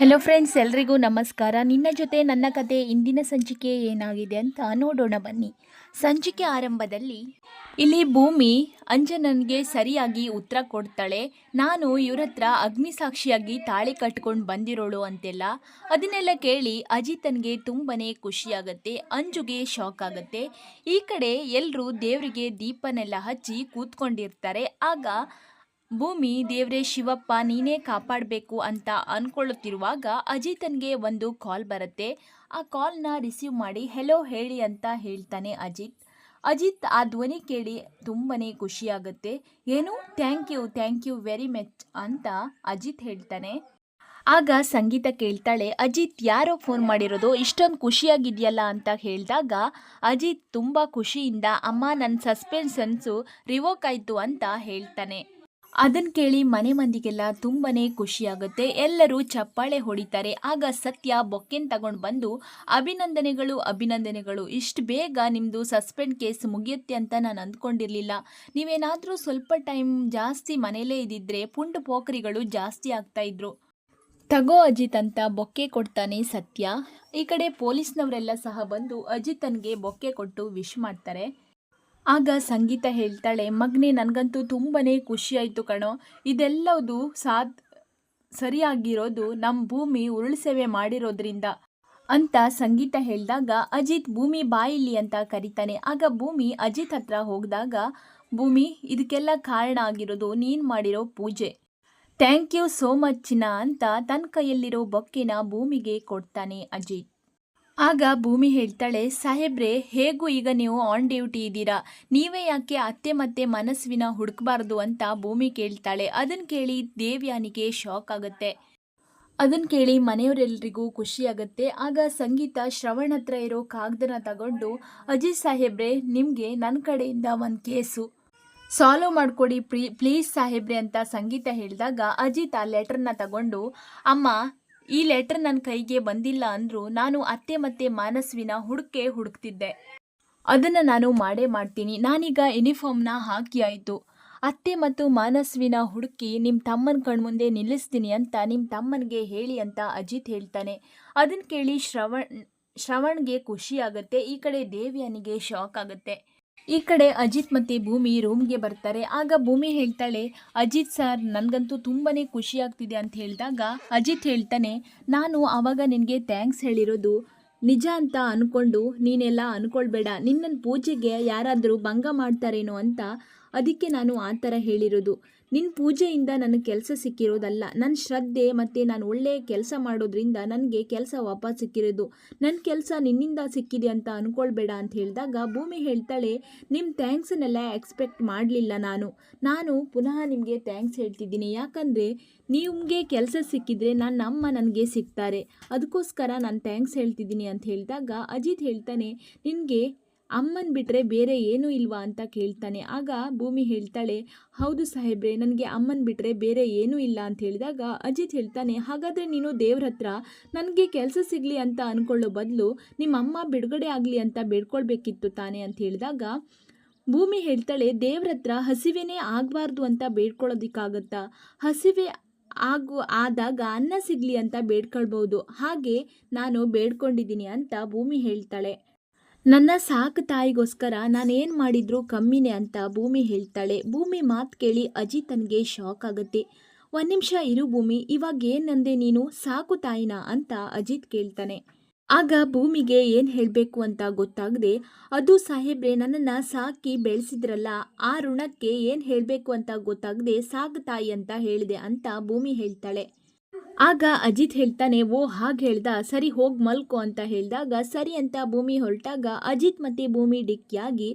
Hello friends ಎಲ್ರಿಗೂ ನಮಸ್ಕಾರ. ನಿನ್ನ ಜೊತೆ ನನ್ನ ಕತೆ ಇಂದಿನ ಸಂಚಿಕೆ ಏನಾಗಿದೆ ಅಂತ ನೋಡೋಣ ಬನ್ನಿ. ಸಂಚಿಕೆ ಆರಂಭದಲ್ಲಿ, ಇಲ್ಲಿ ಭೂಮಿ ಅಂಜನನ್ಗೆ ಸರಿಯಾಗಿ ಉತ್ತರ ಕೊಡ್ತಾಳೆ. ನಾನು ಇವ್ರ ಹತ್ರ ಅಗ್ನಿಸಾಕ್ಷಿಯಾಗಿ ತಾಳಿ ಕಟ್ಕೊಂಡು ಬಂದಿರೋಳು ಅಂತೆಲ್ಲ. ಅದನ್ನೆಲ್ಲ ಕೇಳಿ ಅಜಿತನ್ಗೆ ತುಂಬನೇ ಖುಷಿಯಾಗತ್ತೆ, ಅಂಜುಗೆ ಶಾಕ್ ಆಗತ್ತೆ. ಈ ಕಡೆ ಎಲ್ಲರೂ ದೇವರಿಗೆ ದೀಪನೆಲ್ಲ ಹಚ್ಚಿ ಕೂತ್ಕೊಂಡಿರ್ತಾರೆ. ಆಗ ಭೂಮಿ ದೇವ್ರೆ ಶಿವಪ್ಪ, ನೀನೇ ಕಾಪಾಡಬೇಕು ಅಂತ ಅನ್ಕೊಳ್ಳುತ್ತಿರುವಾಗ ಅಜಿತನ್ಗೆ ಒಂದು ಕಾಲ್ ಬರುತ್ತೆ. ಆ ಕಾಲ್ನ ರಿಸೀವ್ ಮಾಡಿ, ಹೆಲೋ, ಹೇಳಿ ಅಂತ ಹೇಳ್ತಾನೆ ಅಜಿತ್. ಅಜಿತ್ ಆ ಧ್ವನಿ ಕೇಳಿ ತುಂಬನೇ ಖುಷಿಯಾಗುತ್ತೆ. ಏನು? Thank you thank you very much ಅಂತ ಅಜಿತ್ ಹೇಳ್ತಾನೆ. ಆಗ ಸಂಗೀತ ಕೇಳ್ತಾಳೆ, ಅಜಿತ್, ಯಾರೋ ಫೋನ್ ಮಾಡಿರೋದು? ಇಷ್ಟೊಂದು ಖುಷಿಯಾಗಿದೆಯಲ್ಲ ಅಂತ ಹೇಳಿದಾಗ ಅಜಿತ್ ತುಂಬ ಖುಷಿಯಿಂದ, ಅಮ್ಮ ನನ್ನ ಸಸ್ಪೆನ್ಸನ್ಸು ರಿವೋಕ್ ಆಯಿತು ಅಂತ ಹೇಳ್ತಾನೆ. ಅದನ್ನು ಕೇಳಿ ಮನೆ ಮಂದಿಗೆಲ್ಲ ತುಂಬನೇ ಖುಷಿಯಾಗುತ್ತೆ. ಎಲ್ಲರೂ ಚಪ್ಪಾಳೆ ಹೊಡಿತಾರೆ. ಆಗ ಸತ್ಯ ಬೊಕ್ಕೆನ್ ತಗೊಂಡು ಬಂದು, ಅಭಿನಂದನೆಗಳು ಅಭಿನಂದನೆಗಳು. ಇಷ್ಟು ಬೇಗ ನಿಮ್ಮದು ಸಸ್ಪೆಂಡ್ ಕೇಸ್ ಮುಗಿಯುತ್ತೆ ಅಂತ ನಾನು ಅಂದ್ಕೊಂಡಿರಲಿಲ್ಲ. ನೀವೇನಾದರೂ ಸ್ವಲ್ಪ ಟೈಮ್ ಜಾಸ್ತಿ ಮನೇಲೇ ಇದ್ದಿದ್ರೆ ಪುಂಡು ಪೋಖರಿಗಳು ಜಾಸ್ತಿ ಆಗ್ತಾ ಇದ್ರು. ತಗೋ ಅಜಿತ್ ಅಂತ ಬೊಕ್ಕೆ ಕೊಡ್ತಾನೆ ಸತ್ಯ. ಈ ಕಡೆ ಪೊಲೀಸ್ನವರೆಲ್ಲ ಸಹ ಬಂದು ಅಜಿತನ್ಗೆ ಬೊಕ್ಕೆ ಕೊಟ್ಟು ವಿಶ್ ಮಾಡ್ತಾರೆ. ಆಗ ಸಂಗೀತ ಹೇಳ್ತಾಳೆ, ಮಗನೇ, ನನಗಂತೂ ಖುಷಿ ಆಯಿತು ಕಣೋ. ಇದೆಲ್ಲದು ಸಾಧ್ ಸರಿಯಾಗಿರೋದು ನಮ್ಮ ಭೂಮಿ ಉರುಳು ಸೇವೆ ಮಾಡಿರೋದ್ರಿಂದ ಅಂತ ಸಂಗೀತ ಹೇಳಿದಾಗ ಅಜಿತ್, ಭೂಮಿ ಬಾಯಿಲಿ ಅಂತ ಕರೀತಾನೆ. ಆಗ ಭೂಮಿ ಅಜಿತ್ ಹತ್ರ ಹೋಗಿದಾಗ, ಭೂಮಿ, ಇದಕ್ಕೆಲ್ಲ ಕಾರಣ ಆಗಿರೋದು ನೀನು ಮಾಡಿರೋ ಪೂಜೆ. ಥ್ಯಾಂಕ್ ಯು ಸೋ ಮಚ್ ಚಿನ್ನ ಅಂತ ತನ್ನ ಕೈಯಲ್ಲಿರೋ ಬೊಕ್ಕೆನ ಭೂಮಿಗೆ ಕೊಡ್ತಾನೆ ಅಜಿತ್. ಆಗ ಭೂಮಿ ಹೇಳ್ತಾಳೆ, ಸಾಹೇಬ್ರೆ, ಹೇಗೂ ಈಗ ನೀವು ಆನ್ ಡ್ಯೂಟಿ ಇದ್ದೀರಾ? ನೀವೇ ಯಾಕೆ ಅತ್ತೆ ಮತ್ತೆ ಮನಸ್ವಿನ ಹುಡುಕಬಾರ್ದು ಅಂತ ಭೂಮಿ ಕೇಳ್ತಾಳೆ. ಅದನ್ನು ಕೇಳಿ ದೇವ್ಯಾನಿಗೆ ಶಾಕ್ ಆಗುತ್ತೆ. ಅದನ್ನು ಕೇಳಿ ಮನೆಯವರೆಲ್ಲರಿಗೂ ಖುಷಿಯಾಗುತ್ತೆ ಆಗ ಸಂಗೀತ ಶ್ರವಣ್ ಹತ್ರ ಇರೋ ಕಾಗದನ ತಗೊಂಡು ಅಜಿತ್ ಸಾಹೇಬ್ರೆ, ನಿಮಗೆ ನನ್ನ ಕಡೆಯಿಂದ ಒಂದು ಕೇಸು. ಸಾಲ್ವ್ ಮಾಡಿಕೊಡಿ ಪ್ರೀ, ಪ್ಲೀಸ್ ಸಾಹೇಬ್ರೆ ಅಂತ ಸಂಗೀತ ಹೇಳಿದಾಗ ಅಜಿತ್ ಆ ಲೆಟರ್ನ ತಗೊಂಡು, ಅಮ್ಮ ಈ ಲೆಟರ್ ನನ್ನ ಕೈಗೆ ಬಂದಿಲ್ಲ ಅಂದರೂ ನಾನು ಅತ್ತೆ ಮತ್ತೆ ಮಾನಸ್ವಿನ ಹುಡುಕೆ ಹುಡುಕ್ತಿದ್ದೆ. ಅದನ್ನು ನಾನು ಮಾಡೇ ಮಾಡ್ತೀನಿ. ನಾನೀಗ ಯೂನಿಫಾರ್ಮ್ನ ಹಾಕಿ ಆಯಿತು. ಅತ್ತೆ ಮತ್ತು ಮಾನಸ್ವಿನ ಹುಡುಕಿ ನಿಮ್ಮ ತಮ್ಮನ ಕಣ್ಮುಂದೆ ನಿಲ್ಲಿಸ್ತೀನಿ ಅಂತ ನಿಮ್ಮ ತಮ್ಮನಿಗೆ ಹೇಳಿ ಅಂತ ಅಜಿತ್ ಹೇಳ್ತಾನೆ. ಅದನ್ನು ಕೇಳಿ ಶ್ರವಣ್, ಶ್ರವಣ್ಗೆ ಖುಷಿ ಈ ಕಡೆ ದೇವ್ಯಾನಿಗೆ ಶಾಕ್ ಆಗುತ್ತೆ. ಈ ಕಡೆ ಅಜಿತ್ ಮತ್ತು ಭೂಮಿ ರೂಮ್ಗೆ ಬರ್ತಾರೆ. ಆಗ ಭೂಮಿ ಹೇಳ್ತಾಳೆ, ಅಜಿತ್ ಸರ್, ನನಗಂತೂ ತುಂಬಾ ಖುಷಿ ಆಗ್ತಿದೆ ಅಂತ ಹೇಳಿದಾಗ ಅಜಿತ್ ಹೇಳ್ತಾನೆ, ನಾನು ಆವಾಗ ನಿನಗೆ ಥ್ಯಾಂಕ್ಸ್ ಹೇಳಿರೋದು. ನಿಜ ಅಂತ ಅಂದ್ಕೊಂಡು ನೀನೆಲ್ಲ ಅಂದ್ಕೊಳ್ಬೇಡ ನಿನ್ನನ್ನು ಪೂಜೆಗೆ ಯಾರಾದರೂ ಭಂಗ ಮಾಡ್ತಾರೇನೋ ಅಂತ, ಅದಕ್ಕೆ ನಾನು ಆ ಥರ ಹೇಳಿರೋದು. ನಿನ್ನ ಪೂಜೆಯಿಂದ ನನಗೆ ಕೆಲಸ ಸಿಕ್ಕಿರೋದಲ್ಲ ನನ್ನ ಶ್ರದ್ಧೆ ಮತ್ತು ನಾನು ಒಳ್ಳೆಯ ಕೆಲಸ ಮಾಡೋದ್ರಿಂದ ನನಗೆ ಕೆಲಸ ವಾಪಸ್ ಸಿಕ್ಕಿರೋದು. ನನ್ನ ಕೆಲಸ ನಿನ್ನಿಂದ ಸಿಕ್ಕಿದೆ ಅಂತ ಅಂದ್ಕೊಳ್ಬೇಡ ಅಂತ ಹೇಳಿದಾಗ ಭೂಮಿ ಹೇಳ್ತಾಳೆ ನಿಮ್ಮ ಥ್ಯಾಂಕ್ಸನ್ನೆಲ್ಲ ಎಕ್ಸ್ಪೆಕ್ಟ್ ಮಾಡಲಿಲ್ಲ ನಾನು. ನಾನು ಪುನಃ ನಿಮಗೆ ಥ್ಯಾಂಕ್ಸ್ ಹೇಳ್ತಿದ್ದೀನಿ. ಯಾಕಂದರೆ ನಿಮಗೆ ಕೆಲಸ ಸಿಕ್ಕಿದ್ರೆ ನನ್ನ ಅಮ್ಮ ನನಗೆ ಸಿಗ್ತಾರೆ. ಅದಕ್ಕೋಸ್ಕರ ನಾನು ಥ್ಯಾಂಕ್ಸ್ ಹೇಳ್ತಿದ್ದೀನಿ ಅಂತ ಹೇಳಿದಾಗ ಅಜಿತ್ ಹೇಳ್ತಾನೆ, ನಿನಗೆ ಅಮ್ಮನ ಬಿಟ್ಟರೆ ಬೇರೆ ಏನೂ ಇಲ್ವಾ ಅಂತ ಕೇಳ್ತಾನೆ. ಆಗ ಭೂಮಿ ಹೇಳ್ತಾಳೆ, ಹೌದು ಸಾಹೇಬ್ರೆ, ನನಗೆ ಅಮ್ಮನ ಬಿಟ್ಟರೆ ಬೇರೆ ಏನೂ ಇಲ್ಲ ಅಂತ ಹೇಳಿದಾಗ ಅಜಿತ್ ಹೇಳ್ತಾನೆ, ಹಾಗಾದರೆ ನೀನು ದೇವ್ರ ಹತ್ರ ನನಗೆ ಕೆಲಸ ಸಿಗಲಿ ಅಂತ ಅಂದ್ಕೊಳ್ಳೋ ಬದಲು ನಿಮ್ಮ ಅಮ್ಮ ಬಿಡುಗಡೆ ಆಗಲಿ ಅಂತ ಬೇಡ್ಕೊಳ್ಬೇಕಿತ್ತು ತಾನೆ ಅಂತ ಹೇಳಿದಾಗ ಭೂಮಿ ಹೇಳ್ತಾಳೆ, ದೇವ್ರ ಹತ್ರ ಹಸಿವೆನೇ ಆಗಬಾರ್ದು ಅಂತ ಬೇಡ್ಕೊಳ್ಳೋದಕ್ಕಾಗತ್ತಾ? ಹಸಿವೆ ಆಗು, ಆದಾಗ ಅನ್ನ ಸಿಗಲಿ ಅಂತ ಬೇಡ್ಕೊಳ್ಬೋದು. ಹಾಗೆ ನಾನು ಬೇಡ್ಕೊಂಡಿದ್ದೀನಿ ಅಂತ ಭೂಮಿ ಹೇಳ್ತಾಳೆ. ನನ್ನ ಸಾಕು ತಾಯಿಗೋಸ್ಕರ ನಾನೇನು ಮಾಡಿದ್ರು ಕಮ್ಮಿನೇ ಅಂತ ಭೂಮಿ ಹೇಳ್ತಾಳೆ. ಭೂಮಿ ಮಾತು ಕೇಳಿ ಅಜಿತನಿಗೆ ಶಾಕ್ ಆಗುತ್ತೆ. ಒಂದು ನಿಮಿಷ ಇರು ಭೂಮಿ, ಇವಾಗ ಏನಂದೆ ನೀನು? ಸಾಕು ತಾಯಿನ ಅಂತ ಅಜಿತ್ ಕೇಳ್ತಾನೆ. ಆಗ ಭೂಮಿಗೆ ಏನು ಹೇಳಬೇಕು ಅಂತ ಗೊತ್ತಾಗದೆ, ಅದು ಸಾಹೇಬ್ರೆ, ನನ್ನನ್ನು ಸಾಕಿ ಬೆಳೆಸಿದ್ರಲ್ಲ, ಆ ಋಣಕ್ಕೆ ಏನು ಹೇಳಬೇಕು ಅಂತ ಗೊತ್ತಾಗದೆ ಸಾಕು ತಾಯಿ ಅಂತ ಹೇಳಿದೆ ಅಂತ ಭೂಮಿ ಹೇಳ್ತಾಳೆ. ಆಗ ಅಜಿತ್ ಹೇಳ್ತಾನೆ, ಓ, ಹಾಗೆ ಹೇಳ್ದ, ಸರಿ ಹೋಗಿ ಮಲ್ಕು ಅಂತ ಹೇಳಿದಾಗ, ಸರಿ ಅಂತ ಭೂಮಿ ಹೊರಟಾಗ ಅಜಿತ್ ಮತ್ತೆ ಭೂಮಿ ಡಿಕ್ಕಿಯಾಗಿ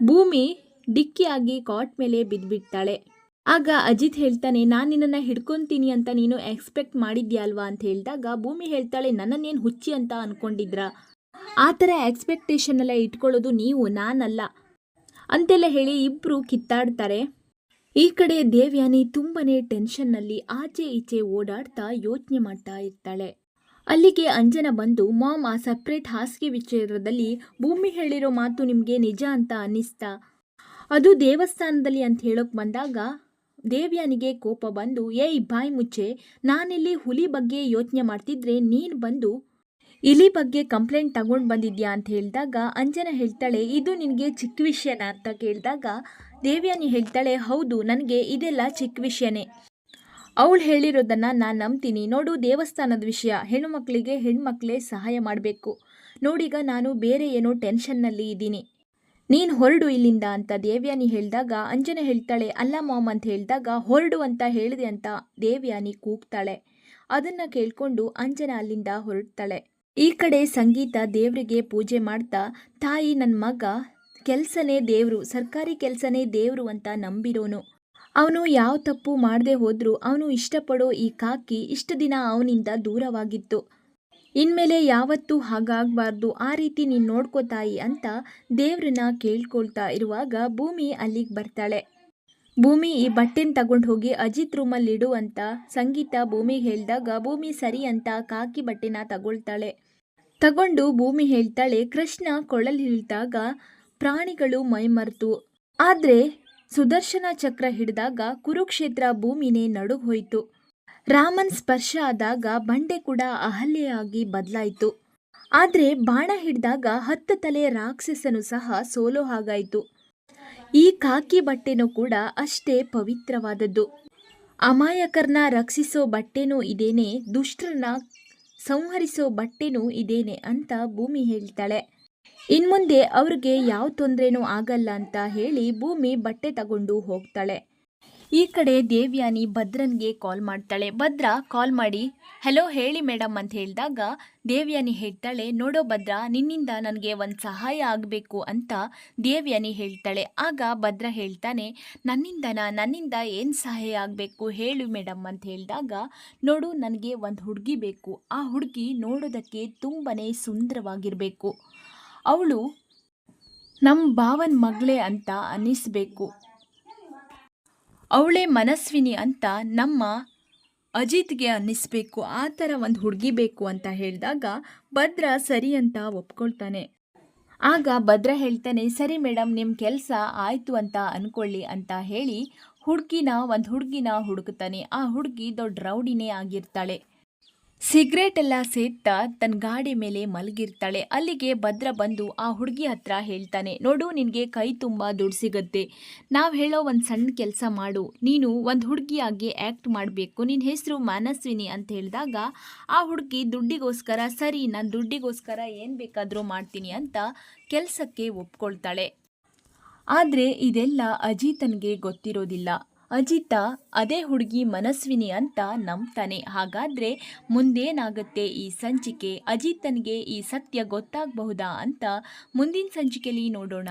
ಭೂಮಿ ಡಿಕ್ಕಿಯಾಗಿ ಕಾಟ್ ಮೇಲೆ ಬಿದ್ದುಬಿಡ್ತಾಳೆ ಆಗ ಅಜಿತ್ ಹೇಳ್ತಾನೆ, ನಾನು ನಿನ್ನನ್ನು ಹಿಡ್ಕೊತೀನಿ ಅಂತ ನೀನು ಎಕ್ಸ್ಪೆಕ್ಟ್ ಮಾಡಿದ್ಯಾ ಅಲ್ವಾ ಅಂತ ಹೇಳಿದಾಗ, ಭೂಮಿ ಹೇಳ್ತಾಳೆ, ನನ್ನನ್ನೇನು ಹುಚ್ಚಿ ಅಂತ ಅಂದ್ಕೊಂಡಿದ್ರ ಆ ಥರ ಎಕ್ಸ್ಪೆಕ್ಟೇಷನ್ ಎಲ್ಲ ಇಟ್ಕೊಳ್ಳೋದು ನೀವು, ನಾನಲ್ಲ. ಅಂತೆಲ್ಲ ಹೇಳಿ ಇಬ್ಬರು ಕಿತ್ತಾಡ್ತಾರೆ. ಈ ಕಡೆ ದೇವ್ಯಾನಿ ತುಂಬನೇ ಟೆನ್ಷನ್ನಲ್ಲಿ ಆಚೆ ಈಚೆ ಓಡಾಡ್ತಾ ಯೋಚನೆ ಮಾಡ್ತಾ ಇರ್ತಾಳೆ. ಅಲ್ಲಿಗೆ ಅಂಜನ ಬಂದು, ಮಾಮ್, ಆ ಸಪ್ರೇಟ್ ಹಾಸಿಗೆ ವಿಚಾರದಲ್ಲಿ ಭೂಮಿ ಹೇಳಿರೋ ಮಾತು ನಿಮಗೆ ನಿಜ ಅಂತ ಅನ್ನಿಸ್ತಾ? ಅದು ದೇವಸ್ಥಾನದಲ್ಲಿ ಅಂತ ಹೇಳೋಕೆ ಬಂದಾಗ, ದೇವ್ಯಾನಿಗೆ ಕೋಪ ಬಂದು, ಏಯ್, ಬಾಯ್ ಮುಚ್ಚೆ, ನಾನಿಲ್ಲಿ ಹುಲಿ ಬಗ್ಗೆ ಯೋಚನೆ ಮಾಡ್ತಿದ್ರೆ ನೀನು ಬಂದು ಇಲಿ ಬಗ್ಗೆ ಕಂಪ್ಲೇಂಟ್ ತಗೊಂಡು ಬಂದಿದ್ಯಾ? ಅಂತ ಹೇಳಿದಾಗ, ಅಂಜನ ಹೇಳ್ತಾಳೆ, ಇದು ನಿನಗೆ ಚಿಕ್ಕ ವಿಷಯನ? ಅಂತ ಕೇಳಿದಾಗ ದೇವ್ಯಾನಿ ಹೇಳ್ತಾಳೆ, ಹೌದು, ನನಗೆ ಇದೆಲ್ಲ ಚಿಕ್ಕ ವಿಷಯನೇ. ಅವಳು ಹೇಳಿರೋದನ್ನು ನಾನು ನಂಬ್ತೀನಿ. ನೋಡು, ದೇವಸ್ಥಾನದ ವಿಷಯ. ಹೆಣ್ಣುಮಕ್ಕಳಿಗೆ ಹೆಣ್ಮಕ್ಳೇ ಸಹಾಯ ಮಾಡಬೇಕು. ನೋಡೀಗ ನಾನು ಬೇರೆ ಏನೋ ಟೆನ್ಷನ್ನಲ್ಲಿ ಇದ್ದೀನಿ. ನೀನು ಹೊರಡು ಇಲ್ಲಿಂದ ಅಂತ ದೇವ್ಯಾನಿ ಹೇಳಿದಾಗ, ಅಂಜನ ಹೇಳ್ತಾಳೆ, ಅಲ್ಲ ಮಾಮ್ ಅಂತ ಹೇಳಿದಾಗ, ಹೊರಡು ಅಂತ ಹೇಳಿದೆ ಅಂತ ದೇವ್ಯಾನಿ ಕೂಗ್ತಾಳೆ. ಅದನ್ನು ಕೇಳ್ಕೊಂಡು ಅಂಜನ ಅಲ್ಲಿಂದ ಹೊರಡ್ತಾಳೆ. ಈ ಕಡೆ ಸಂಗೀತ ದೇವರಿಗೆ ಪೂಜೆ ಮಾಡ್ತಾ, ತಾಯಿ ನನ್ನ ಮಗ ಕೆಲಸನೇ ದೇವರು, ಸರ್ಕಾರಿ ಕೆಲಸನೇ ದೇವರು ಅಂತ ನಂಬಿರೋನು. ಅವನು ಯಾವ ತಪ್ಪು ಮಾಡದೆ ಹೋದರೂ ಅವನು ಇಷ್ಟಪಡೋ ಈ ಕಾಕಿ ಇಷ್ಟು ದಿನ ಅವನಿಂದ ದೂರವಾಗಿತ್ತು. ಇನ್ಮೇಲೆ ಯಾವತ್ತೂ ಹಾಗಾಗಬಾರ್ದು, ಆ ರೀತಿ ನೀನು ನೋಡ್ಕೋತಾಯಿ ಅಂತ ದೇವ್ರನ್ನ ಕೇಳ್ಕೊಳ್ತಾ ಇರುವಾಗ ಭೂಮಿ ಅಲ್ಲಿಗೆ ಬರ್ತಾಳೆ. ಭೂಮಿ ಈ ಬಟ್ಟೆನ ತಗೊಂಡು ಹೋಗಿ ಅಜಿತ್ ರೂಮಲ್ಲಿ ಇಡು ಅಂತ ಸಂಗೀತ ಭೂಮಿಗೆ ಹೇಳಿದಾಗ ಭೂಮಿ ಸರಿ ಅಂತ ಕಾಕಿ ಬಟ್ಟೆನ ತಗೊಳ್ತಾಳೆ. ತಗೊಂಡು ಭೂಮಿ ಹೇಳ್ತಾಳೆ, ಕೃಷ್ಣ ಕೊಳಲಿ ಹಿಡಿದಾಗ ಪ್ರಾಣಿಗಳು ಮೈಮರ್ತು. ಆದರೆ ಸುದರ್ಶನ ಚಕ್ರ ಹಿಡಿದಾಗ ಕುರುಕ್ಷೇತ್ರ ಭೂಮಿನೇ ನಡುಗೋಯ್ತು ರಾಮನ್ ಸ್ಪರ್ಶ ಆದಾಗ ಬಂಡೆ ಕೂಡ ಅಹಲ್ಯೆಯಾಗಿ ಬದಲಾಯಿತು. ಆದರೆ ಬಾಣ ಹಿಡಿದಾಗ ಹತ್ತು ತಲೆ ರಾಕ್ಷಸನು ಸಹ ಸೋಲೋ ಹಾಗಾಯಿತು. ಈ ಕಾಕಿ ಬಟ್ಟೆನೂ ಕೂಡ ಅಷ್ಟೇ ಪವಿತ್ರವಾದದ್ದು. ಅಮಾಯಕರನ್ನ ರಕ್ಷಿಸೋ ಬಟ್ಟೆನೂ ಇದೇನೆ, ದುಷ್ಟರನ್ನ ಸಂಹರಿಸೋ ಬಟ್ಟೆನೂ ಇದೇನೆ ಅಂತ ಭೂಮಿ ಹೇಳ್ತಾಳೆ. ಇನ್ಮುಂದೆ ಅವ್ರಿಗೆ ಯಾವ ತೊಂದರೆನೂ ಆಗಲ್ಲ ಅಂತ ಹೇಳಿ ಭೂಮಿ ಬಟ್ಟೆ ತಗೊಂಡು ಹೋಗ್ತಾಳೆ. ಈ ಕಡೆ ದೇವ್ಯಾನಿ ಭದ್ರನ್ಗೆ ಕಾಲ್ ಮಾಡ್ತಾಳೆ. ಭದ್ರ ಕಾಲ್ ಮಾಡಿ, ಹಲೋ ಹೇಳಿ ಮೇಡಮ್ ಅಂತ ಹೇಳಿದಾಗ ದೇವ್ಯಾನಿ ಹೇಳ್ತಾಳೆ, ನೋಡೋ ಭದ್ರ, ನಿನ್ನಿಂದ ನನಗೆ ಒಂದು ಸಹಾಯ ಆಗಬೇಕು ಅಂತ ದೇವ್ಯಾನಿ ಹೇಳ್ತಾಳೆ. ಆಗ ಭದ್ರ ಹೇಳ್ತಾನೆ ನನ್ನಿಂದನ ನನ್ನಿಂದ ಏನು ಸಹಾಯ ಆಗಬೇಕು ಹೇಳು ಮೇಡಮ್ ಅಂತ ಹೇಳಿದಾಗ, ನೋಡು ನನಗೆ ಒಂದು ಹುಡುಗಿ ಬೇಕು. ಆ ಹುಡುಗಿ ನೋಡೋದಕ್ಕೆ ತುಂಬನೇ ಸುಂದರವಾಗಿರಬೇಕು. ಅವಳು ನಮ್ಮ ಭಾವನ ಮಗಳೇ ಅಂತ ಅನ್ನಿಸ್ಬೇಕು. ಅವಳೇ ಮನಸ್ವಿನಿ ಅಂತ ನಮ್ಮ ಅಜಿತ್ಗೆ ಅನ್ನಿಸ್ಬೇಕು. ಆ ಥರ ಒಂದು ಹುಡುಗಿ ಬೇಕು ಅಂತ ಹೇಳಿದಾಗ ಭದ್ರ ಸರಿ ಅಂತ ಒಪ್ಕೊಳ್ತಾನೆ. ಆಗ ಭದ್ರ ಹೇಳ್ತಾನೆ, ಸರಿ ಮೇಡಮ್ ನಿಮ್ಮ ಕೆಲಸ ಆಯಿತು ಅಂತ ಅಂದ್ಕೊಳ್ಳಿ ಅಂತ ಹೇಳಿ ಹುಡುಗಿನ, ಒಂದು ಹುಡುಗಿನ ಹುಡುಕ್ತಾನೆ. ಆ ಹುಡುಗಿ ದೊಡ್ಡ ರೌಡಿನೇ ಆಗಿರ್ತಾಳೆ. ಸಿಗರೇಟ್ ಎಲ್ಲ ಸೇದ್ತಾ ತನ್ನ ಗಾಡಿ ಮೇಲೆ ಮಲಗಿರ್ತಾಳೆ. ಅಲ್ಲಿಗೆ ಭದ್ರ ಬಂದು ಆ ಹುಡುಗಿ ಹತ್ರ ಹೇಳ್ತಾನೆ, ನೋಡು, ನಿನಗೆ ಕೈ ತುಂಬ ದುಡ್ಡು ಸಿಗುತ್ತೆ. ನಾವು ಹೇಳೋ ಒಂದು ಸಣ್ಣ ಕೆಲಸ ಮಾಡು. ನೀನು ಒಂದು ಹುಡುಗಿಯಾಗಿ ಆ್ಯಕ್ಟ್ ಮಾಡಬೇಕು. ನಿನ್ನ ಹೆಸರು ಮಾನಸ್ವಿನಿ ಅಂತ ಹೇಳಿದಾಗ ಆ ಹುಡುಗಿ ದುಡ್ಡಿಗೋಸ್ಕರ, ಸರಿ, ನಾನು ದುಡ್ಡಿಗೋಸ್ಕರ ಏನು ಬೇಕಾದರೂ ಮಾಡ್ತೀನಿ ಅಂತ ಕೆಲಸಕ್ಕೆ ಒಪ್ಕೊಳ್ತಾಳೆ. ಆದರೆ ಇದೆಲ್ಲ ಅಜಿತನಿಗೆ ಗೊತ್ತಿರೋದಿಲ್ಲ. ಅಜಿತ, ಅದೇ ಹುಡುಗಿ ಮನಸ್ವಿನಿ ಅಂತ ನಂಬ್ತಾನೆ. ಹಾಗಾದರೆ ಮುಂದೇನಾಗುತ್ತೆ ಈ ಸಂಚಿಕೆ? ಅಜಿತನಿಗೆ ಈ ಸತ್ಯ ಗೊತ್ತಾಗಬಹುದಾ ಅಂತ ಮುಂದಿನ ಸಂಚಿಕೆಯಲ್ಲಿ ನೋಡೋಣ.